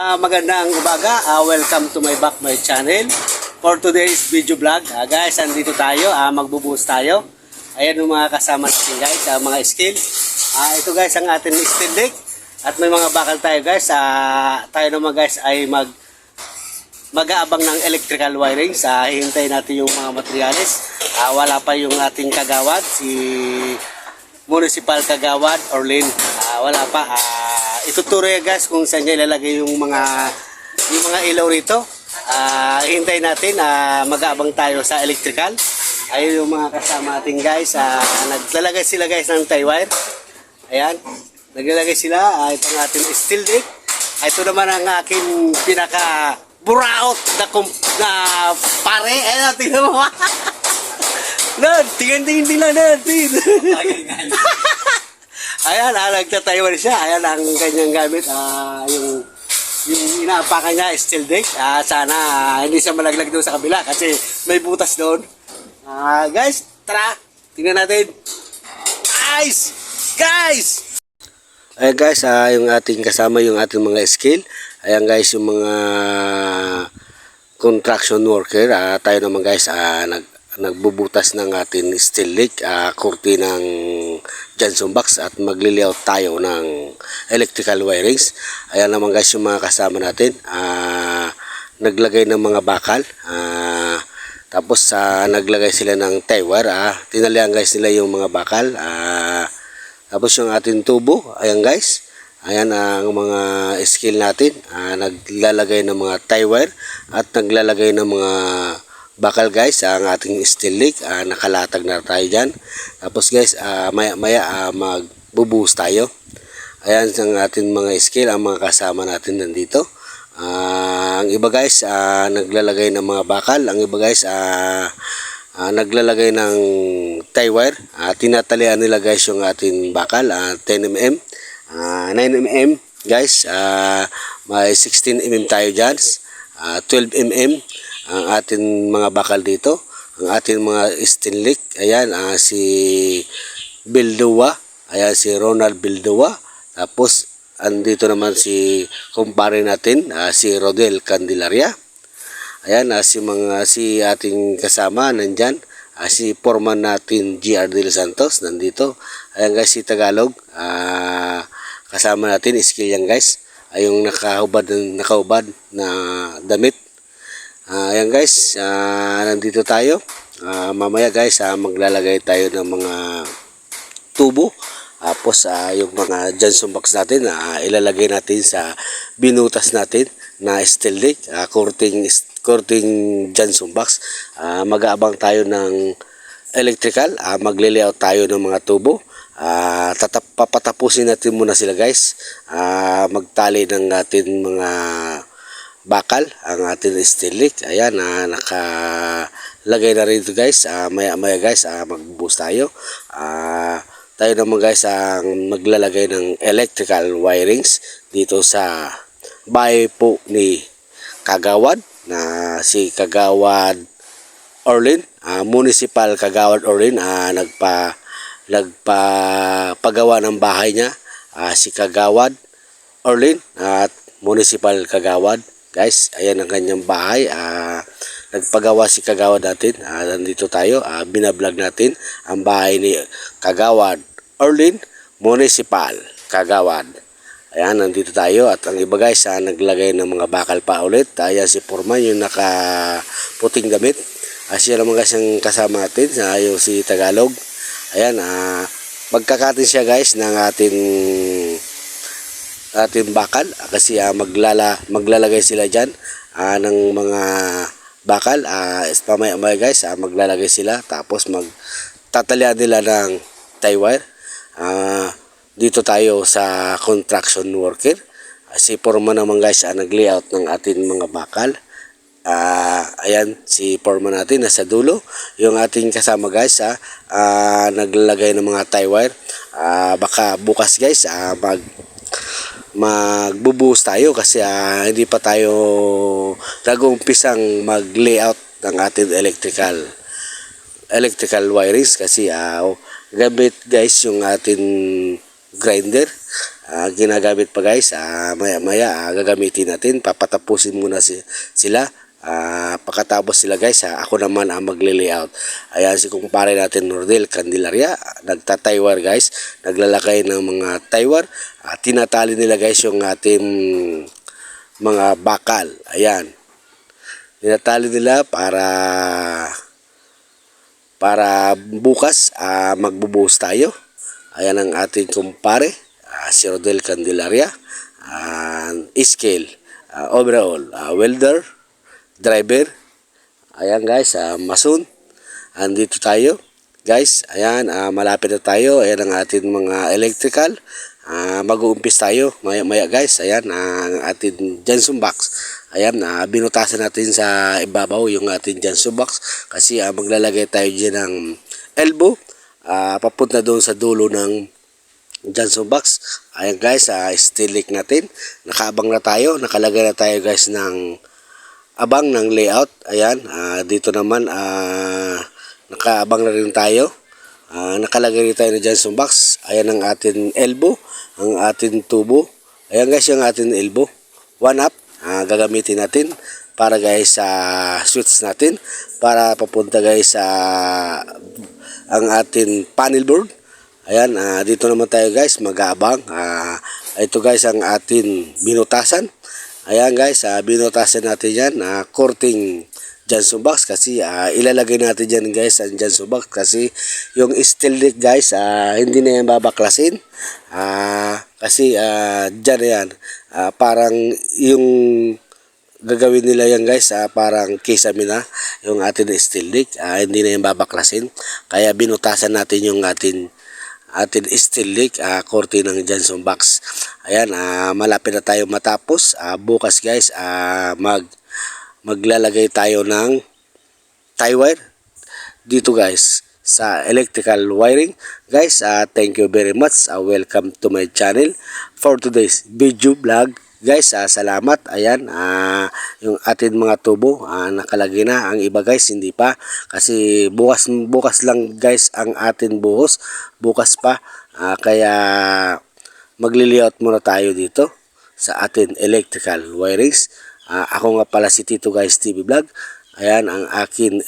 Ah, magandang umaga. Ah, welcome to my back my channel. For today's video vlog, ah, guys, andito tayo, ah, magbubuhos tayo. Ayan yung mga kasama natin guys, ah, mga skill. Ah, ito guys ang ating steel deck. At may mga bakal tayo guys. Ah, tayo naman guys ay mag mag-aabang ng electrical wiring sa hihintay natin yung mga materyales. Ah, wala pa yung ating kagawad, si Municipal Kagawad, Orlin. Ah, wala pa. Ah, ituturo yan guys kung saan niya ilalagay yung mga yung mga ilaw rito. Ah, hihintay natin ah, mag-aabang tayo sa electrical. Ayun yung mga kasama natin guys. Ah, naglalagay sila guys ng tie wire. Ayan. Naglalagay sila. Ah, ito ang ating steel deck. Ito naman ang aking pinaka buraot na, na pare. Ayan, tingnan mo. Nod, tingin-tingin lang natin. Ayan, ah, nagtataywan siya. Ayan ang kanyang gamit. Ah, yung yung inaapakan niya, steel deck. Ah, sana ah, hindi siya malaglag doon sa kabila kasi may butas doon. Ah, guys, tara. Tingnan natin. Guys! Guys! Ayan guys, ah, yung ating kasama yung ating mga skill. Ayan guys, yung mga construction worker. Ah, tayo naman guys, ah, nag, nagbubutas ng ating steel leak, ah, kurti ng Johnson box at magli-layout tayo ng electrical wirings. Ayan naman guys yung mga kasama natin. Ah, naglagay ng mga bakal. Ah, tapos ah, naglagay sila ng tie wire. Ah, tinalian guys nila yung mga bakal. Ah, tapos yung ating tubo. Ayan guys. Ayan ang mga skill natin. Ah, naglalagay ng mga tie wire at naglalagay ng mga bakal guys ang ating steel leak. Ah, nakalatag na tayo dyan. Tapos guys, ah, maya maya ah, magbubuhos tayo. Ayan ang ating mga skill, ang mga kasama natin nandito. Ah, ang iba guys, ah, naglalagay ng mga bakal. Ang iba guys, ah, ah, naglalagay ng tie wire. Ah, tinatalian nila guys yung ating bakal, ah, 10 mm, ah, 9 mm guys. Ah, may 16 mm tayo dyan. Ah, 12 mm ang ating mga bakal dito. Ang ating mga leak. Ayan, ah, si Bildua. Ayan, si Ronald Bildua. Tapos, andito naman si kumpare natin, ah, si Rodel Candelaria. Ayan, ah, si mga si ating kasama nandyan. Ah, si foreman natin GR De Santos nandito. Ayan guys, si Tagalog. Ah, kasama natin, skill yan guys. Ay yung nakahubad, nakahubad na damit. Ah, ayan guys, ah, nandito tayo. Ah, mamaya guys, ah, maglalagay tayo ng mga tubo. Tapos ah, yung mga Johnson box natin, ah, ilalagay natin sa binutas natin na steel deck, ah, courting, courting Johnson box. Ah, mag-aabang tayo ng electrical, ah, magle-layout tayo ng mga tubo. Ah, tatap papatapusin natin muna sila guys. Ah, magtali ng ating mga bakal ang ating leak. Ayan, ah, nakalagay na rin ito guys. Ah, maya maya guys, ah, mag-boost tayo. Ah, tayo naman guys ang maglalagay ng electrical wirings dito sa bahay po ni Kagawad na si Kagawad Orlin, ah, Municipal Kagawad Orlin, ah, nagpa nagpapagawa ng bahay niya ah, si Kagawad Orlin at Municipal Kagawad. Guys, ayan ang kanyang bahay. Ah, nagpagawa si Kagawad natin. Ah, nandito tayo. Ah, binablog natin ang bahay ni Kagawad Orlin Municipal Kagawad. Ayan, nandito tayo. At ang iba guys, ah, naglagay ng mga bakal pa ulit. Ayan si Forman, yung naka puting damit. Ah, siya naman guys ang kasama natin. Ah, yung si Tagalog. Ayan, ah, magkakatin siya guys ng ating ating bakal ah, kasi ah, maglala maglalagay sila diyan ah, ng mga bakal. Ah pamaya maya guys ah, maglalagay sila. Tapos mag tatalian nila ng tie wire. Ah, dito tayo sa construction worker. Ah, si Forman naman guys ah, nag-layout ng ating mga bakal. Ah, ayan si Forman natin nasa dulo. Yung ating kasama guys ah, ah, naglalagay ng mga tie wire. Ah, baka bukas guys ah, mag magbubuhos tayo kasi ah, hindi pa tayo nag-umpisang mag-layout ng ating electrical electrical wirings kasi ah, gamit guys yung ating grinder ah, ginagamit pa guys. Ah, maya maya ah, gagamitin natin. Papatapusin muna si, sila. Ah, pagkatapos sila guys, ah, ako naman ang magli-layout. Ayan si kumpare natin Nordel Candelaria, nagtataywar guys, naglalakay ng mga taywar. Ah, tinatali nila guys yung ating mga bakal. Ayan. Tinatali nila para para bukas ah, magbubuhos tayo. Ayan ang ating kumpare, ah, si Rodel Candelaria, ah, scale, ah, overall, ah, welder, driver. Ayan guys, ah, mason. Andito tayo. Guys, ayan, ah, malapit na tayo. Ayan ang ating mga electrical. Ah, mag-uumpis tayo maya maya guys. Ayan ah, ang ating Johnson box. Ayan, ah, binutasan natin sa ibabaw yung ating Johnson box kasi ah, maglalagay tayo diyan ng elbow ah, papunta doon sa dulo ng Johnson box. Ayan guys, ah, steel leak natin. Nakaabang na tayo, nakalagay na tayo guys ng abang ng layout. Ayan, ah, dito naman ah, nakaabang na rin tayo. Ah, nakalagay rin tayo ng Johnson box. Ayan ang ating elbow, ang ating tubo. Ayan guys, yung ating elbow. One up, ah, gagamitin natin para guys sa switch natin para papunta guys sa ang ating panel board. Ayan, ah, dito naman tayo guys, mag-aabang. Ah, ito guys ang ating binutasan. Ayan guys, ah, binutasan natin yan. Ah, korting Johnson box kasi ah, ilalagay natin dyan guys ang Johnson box kasi yung steel leak guys ah, hindi na yan babaklasin. Ah, kasi ah, dyan yan. Ah, parang yung gagawin nila yan guys ah, parang kisame na yung atin steel leak ah, hindi na yan babaklasin kaya binutasan natin yung atin atin steel leak ah, korte ng Johnson box. Ayan ah, malapit na tayo matapos. Ah, bukas guys ah, mag maglalagay tayo ng tie wire dito guys sa electrical wiring. Guys ah, thank you very much. Ah, welcome to my channel. For today's video vlog guys ah, salamat. Ayan ah, yung atin mga tubo ah, nakalagay na. Ang iba guys hindi pa. Kasi bukas bukas lang guys ang atin buhos. Bukas pa. Ah, kaya magli-layout muna tayo dito sa atin electrical wirings. Ah, ako nga pala si Tito Guys TV Vlog. Ayan ang akin